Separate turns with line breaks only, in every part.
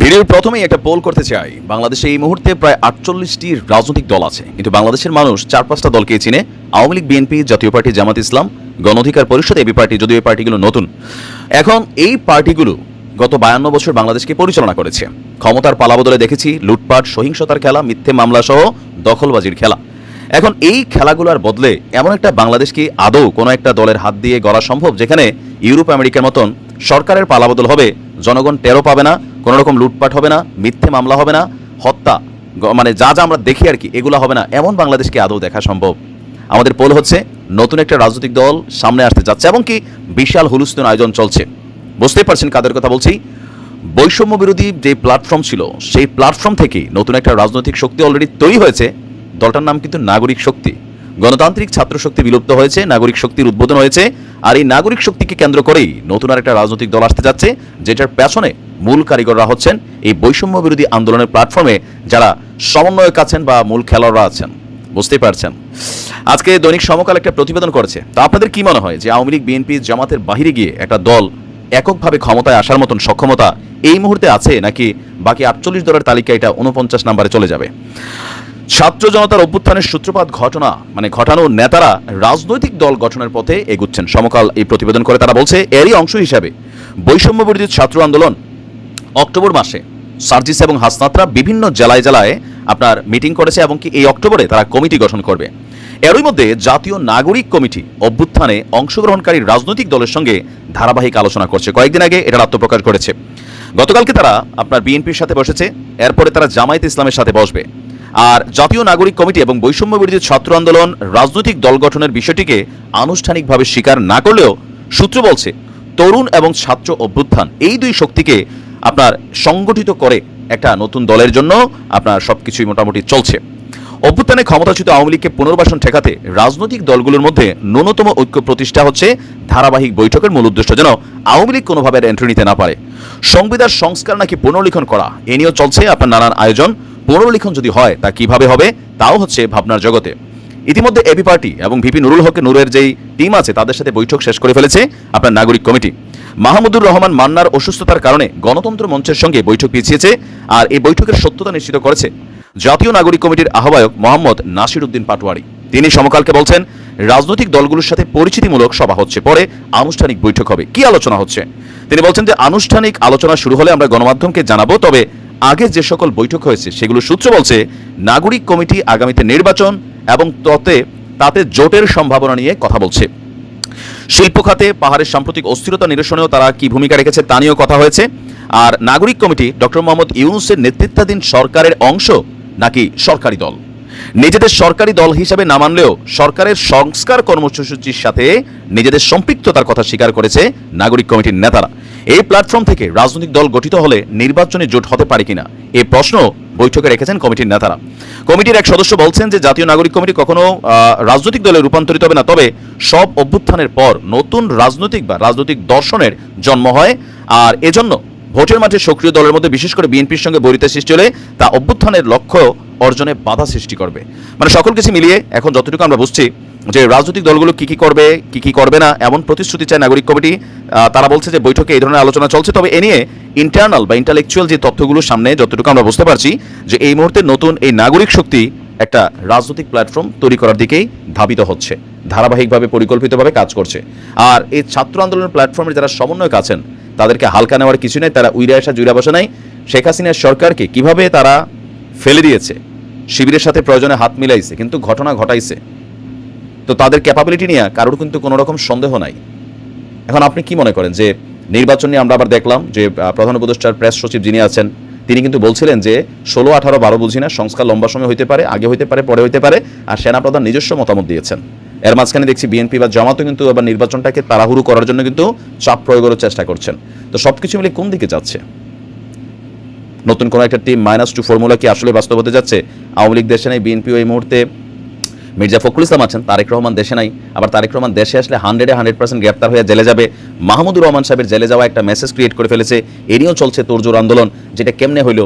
ভিডিওর প্রথমেই একটা পোল করতে চাই। বাংলাদেশে এই মুহূর্তে প্রায় আটচল্লিশটি রাজনৈতিক দল আছে। কিন্তু বাংলাদেশের মানুষ চার পাঁচটা দলকে চিনে আওয়ামী লীগ, বিএনপি, জাতীয় পার্টি, জামাত ইসলাম গণ অধিকার পরিষদ, এবি পার্টি, যদিও এই পার্টিগুলো নতুন। এখন এই পার্টিগুলো গত বায়ান্ন বছর বাংলাদেশকে পরিচালনা করেছে। ক্ষমতার পালাবদলে দেখেছি লুটপাট, সহিংসতার খেলা, মিথ্যে মামলা সহ দখলবাজির খেলা। এখন এই খেলাগুলোর বদলে এমন একটা বাংলাদেশকে আদৌ কোনো একটা দলের হাত দিয়ে গড়া সম্ভব, যেখানে ইউরোপ আমেরিকার মতন সরকারের পালাবদল হবে, জনগণ টেরো পাবে না কোনো রকম লুটপাট হবে না, মিথ্যে মামলা হবে না, হত্যা মানে যা যা আমরা দেখি আর কি, এগুলো হবে না। এমন বাংলাদেশকে আদৌ দেখা সম্ভব? আমাদের পোল হচ্ছে নতুন একটা রাজনৈতিক দল সামনে আসতে যাচ্ছে এবং কি বিশাল হুলুস্থুন আয়োজন চলছে। বুঝতেই পারছেন কাদের কথা বলছি? বৈষম্য বিরোধী যে প্ল্যাটফর্ম ছিল, সেই প্ল্যাটফর্ম থেকে নতুন একটা রাজনৈতিক শক্তি অলরেডি তৈরি হয়েছে। দলটার নাম কিন্তু নাগরিক শক্তি। গণতান্ত্রিক ছাত্র শক্তি বিলুপ্ত হয়েছে, নাগরিক শক্তির উদ্বোধন হয়েছে, আর এই নাগরিক শক্তিকে কেন্দ্র করেই নতুন আর একটা রাজনৈতিক দল আসতে যাচ্ছে, যেটার পেছনে মূল কারিগররা হচ্ছেন এই বৈষম্য বিরোধী আন্দোলনের প্ল্যাটফর্মে যারা সমন্বয়ক আছেন বা মূল খেলোয়াড়রা আছেন। বুঝতেই পারছেন। আজকে দৈনিক সমকাল একটা প্রতিবেদন করেছে। তা আপনাদের কি মনে হয় যে আওয়ামী লীগ, বিএনপি জামাতের বাহিরে গিয়ে একটা দল এককভাবে ক্ষমতায় আসার মতন সক্ষমতা এই মুহূর্তে আছে নাকি বাকি আটচল্লিশ দলের তালিকা এটা উনপঞ্চাশ নাম্বারে চলে যাবে? ছাত্র জনতার অভ্যুত্থানের সূত্রপাত ঘটনা মানে ঘটানো নেতারা রাজনৈতিক দল গঠনের পথে এগুচ্ছেন। সমকাল এই প্রতিবেদন করে তারা বলছে, এরই অংশ হিসাবে বৈষম্য বিরোধী ছাত্র আন্দোলন অক্টোবর মাসে সার্জিস এবং হাসনাতরা বিভিন্ন জেলায় জেলায় আপনার মিটিং করেছে এবং কি এই অক্টোবরে তারা কমিটি গঠন করবে। এরই মধ্যে জাতীয় নাগরিক কমিটি অভ্যুত্থানে অংশগ্রহণকারী রাজনৈতিক দলের সঙ্গে ধারাবাহিক আলোচনা করছে। কয়েকদিন আগে এটার আত্মপ্রকাশ করেছে। গতকালকে তারা আপনার বিএনপির সাথে বসেছে, এরপরে তারা জামায়াত ইসলামের সাথে বসবে। আর জাতীয় নাগরিক কমিটি এবং বৈষম্য বিরোধী ছাত্র আন্দোলন রাজনৈতিক দল গঠনের বিষয়টিকে আনুষ্ঠানিকভাবে স্বীকার না করলেও সূত্র বলছে, তরুণ এবং ছাত্র অভ্যুত্থান, এই দুই শক্তিকে আপনার সংগঠিত করে একটা নতুন দলের জন্য আপনার সবকিছুই মোটামুটি চলছে। অভ্যুত্থানে ক্ষমতাচ্যুত আওয়ামী লীগকে পুনর্বাসন ঠেকাতে রাজনৈতিক দলগুলোর মধ্যে ন্যূনতম ঐক্য প্রতিষ্ঠা হচ্ছে ধারাবাহিক বৈঠকের মূল উদ্দেশ্য যেন আওয়ামী লীগ কোনোভাবে এন্ট্রি নিতে না পারে। সংবিধান সংস্কার নাকি পুনর্লিখন করা, এ নিয়েও চলছে আপনার নানান আয়োজন। পুনর্লিখন যদি হয়, তা কীভাবে হবে, তাও হচ্ছে ভাবনার জগতে। ইতিমধ্যে এবি পার্টি এবং ভিপি নুরুল হকে নুরের যেই টিম আছে, তাদের সাথে বৈঠক শেষ করে ফেলেছে আপনার নাগরিক কমিটি। মাহমুদুর রহমান মান্নার অসুস্থতার কারণে গণতন্ত্র মঞ্চের সঙ্গে বৈঠক পিছিয়েছে আর এই বৈঠকের সত্যতা নিশ্চিত করেছে জাতীয় নাগরিক কমিটির আহ্বায়ক মোহাম্মদ নাসির উদ্দিন পাটোয়ারি। তিনি সমকালকে বলছেন, রাজনৈতিক দলগুলোর সাথে পরিচিতিমূলক সভা হচ্ছে, পরে আনুষ্ঠানিক বৈঠক হবে। কি আলোচনা হচ্ছে? তিনি বলছেন যে, আনুষ্ঠানিক আলোচনা শুরু হলে আমরা গণমাধ্যমকে জানাব, তবে আগে যে সকল বৈঠক হয়েছে, সেগুলো সূত্র বলছে, নাগরিক কমিটি আগামীতে নির্বাচন এবং ততে, তাতে জোটের সম্ভাবনা নিয়ে কথা বলছে। শিল্প খাতে পাহাড়ের সাম্প্রতিক অস্থিরতা নিরসনেও তারা কি ভূমিকা রেখেছে তা নিয়েও কথা হয়েছে। আর নাগরিক কমিটি ডক্টর মোহাম্মদ ইউনুসের নেতৃত্বাধীন সরকারের অংশ নাকি সরকারি দল? নিজেদের সরকারি দল হিসাবে না মানলেও সরকারের সংস্কার কর্মসূচির সাথে নিজেদের সম্পৃক্ততার কথা স্বীকার করেছে নাগরিক কমিটির নেতারা। এই প্ল্যাটফর্ম থেকে রাজনৈতিক দল গঠিত হলে নির্বাচনে জোট হতে পারে কিনা? এ প্রশ্ন বৈঠকে রেখেছেন কমিটির নেতারা। কমিটির এক সদস্য বলছেন যে, জাতীয় নাগরিক কমিটি কখনো রাজনৈতিক দলে রূপান্তরিত হবে না। তবে সব অভ্যুত্থানের পর নতুন রাজনৈতিক বা রাজনৈতিক দর্শনের জন্ম হয়। আর এজন্য ভোটের মাঠে সক্রিয় দলের মধ্যে বিশেষ করে বিএনপির সঙ্গে বৈরিতা সৃষ্টি হলে তা অভ্যুত্থানের লক্ষ্য অর্জনে বাধা সৃষ্টি করবে। মানে সকল কিছু মিলিয়ে এখন যতটুকু আমরা বুঝছি যে রাজনৈতিক দলগুলো কি কি করবে, কি কি করবে না, এমন প্রতিশ্রুতি চায় নাগরিক কমিটি তারা বলছে যে বৈঠকে এই ধরনের আলোচনা চলছে, তবে এ নিয়ে ইন্টারনাল বা ইন্টালেকচুয়াল যে তথ্যগুলো সামনে, যতটুকু আমরা বুঝতে পারছি, যে এই মুহূর্তে নতুন এই নাগরিক শক্তি একটা রাজনৈতিক প্ল্যাটফর্ম তৈরি করার দিকেই ধাবিত হচ্ছে, ধারাবাহিকভাবে পরিকল্পিতভাবে কাজ করছে। আর এই ছাত্র আন্দোলনের প্ল্যাটফর্মের যারা সমন্বয়ক আছেন, তাদেরকে হালকা নেওয়ার কিছু নেই, তারা উইরে আসা, জুড়ে বসা নাই। শেখ হাসিনার সরকারকে কীভাবে তারা ফেলে দিয়েছে, শিবিরের সাথে প্রয়োজনে হাত মিলাইছে, কিন্তু ঘটনা ঘটাইছে। তো তাদের ক্যাপাবিলিটি নিয়ে কারোর কিন্তু কোনো রকম সন্দেহ নাই। এখন আপনি কি মনে করেন যে নির্বাচন নিয়ে আমরা আবার দেখলাম যে প্রধান উপদেষ্টার প্রেস সচিব যিনি আছেন, তিনি কিন্তু বলছিলেন যে, ষোলো, আঠারো, বারো বুঝি না, সংস্কার লম্বা সময় হইতে পারে, আগে হইতে পারে, পরে হইতে পারে, আর সেনাপ্রধান নিজস্ব মতামত দিয়েছেন। এর মাঝখানে দেখছি বিএনপি বা জামাতও কিন্তু এবার নির্বাচনটাকে তাড়াহুড়ো করার জন্য কিন্তু চাপ প্রয়োগের চেষ্টা করছেন। তো সবকিছু মিলে কোন দিকে যাচ্ছে? নতুন কোনো একটা টিম মাইনাস টু ফর্মুলা কি আসলে বাস্তব হতে যাচ্ছে? আওয়ামী লীগ দেশে নেই বিএনপি এই মুহূর্তে মির্জা ফখরুল ইসলাম আছেন, তারেক রহমান দেশে নাই। আবার তারেক রহমান দেশে আসলে হান্ড্রেডে হান্ড্রেড পার্সেন্ট গ্রেপ্তার হয়ে জেলে যাবে। মাহমুদুর রহমান সাহেবের জেলে যাওয়া একটা মেসেজ ক্রিয়েট করে ফেলেছে। এ নিয়েও চলছে তোরজোর আন্দোলন, যেটা কেমনে হইল?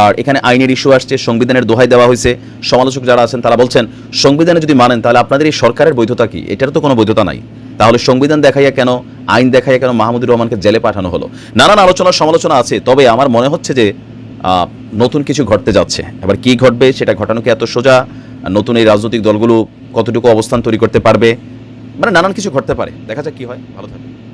আর এখানে আইনের ইস্যু আসছে, সংবিধানের দোহাই দেওয়া হয়েছে। সমালোচক যারা আছেন, তারা বলছেন, সংবিধানে যদি মানেন, তাহলে আপনাদের এই সরকারের বৈধতা কি? এটার তো কোনো বৈধতা নাই। তাহলে সংবিধান দেখাইয়া কেন, আইন দেখাইয়া কেন মাহমুদুর রহমানকে জেলে পাঠানো হলো? নানান আলোচনা সমালোচনা আছে, তবে আমার মনে হচ্ছে যে নতুন কিছু ঘটতে যাচ্ছে। এবার কি ঘটবে, সেটা ঘটানো কি এত সোজা? নতুন এই রাজনৈতিক দলগুলো কতটুকু অবস্থান তৈরি করতে পারবে? মানে নানান কিছু ঘটতে পারে। দেখা যাক কী হয়। ভালো থাকবে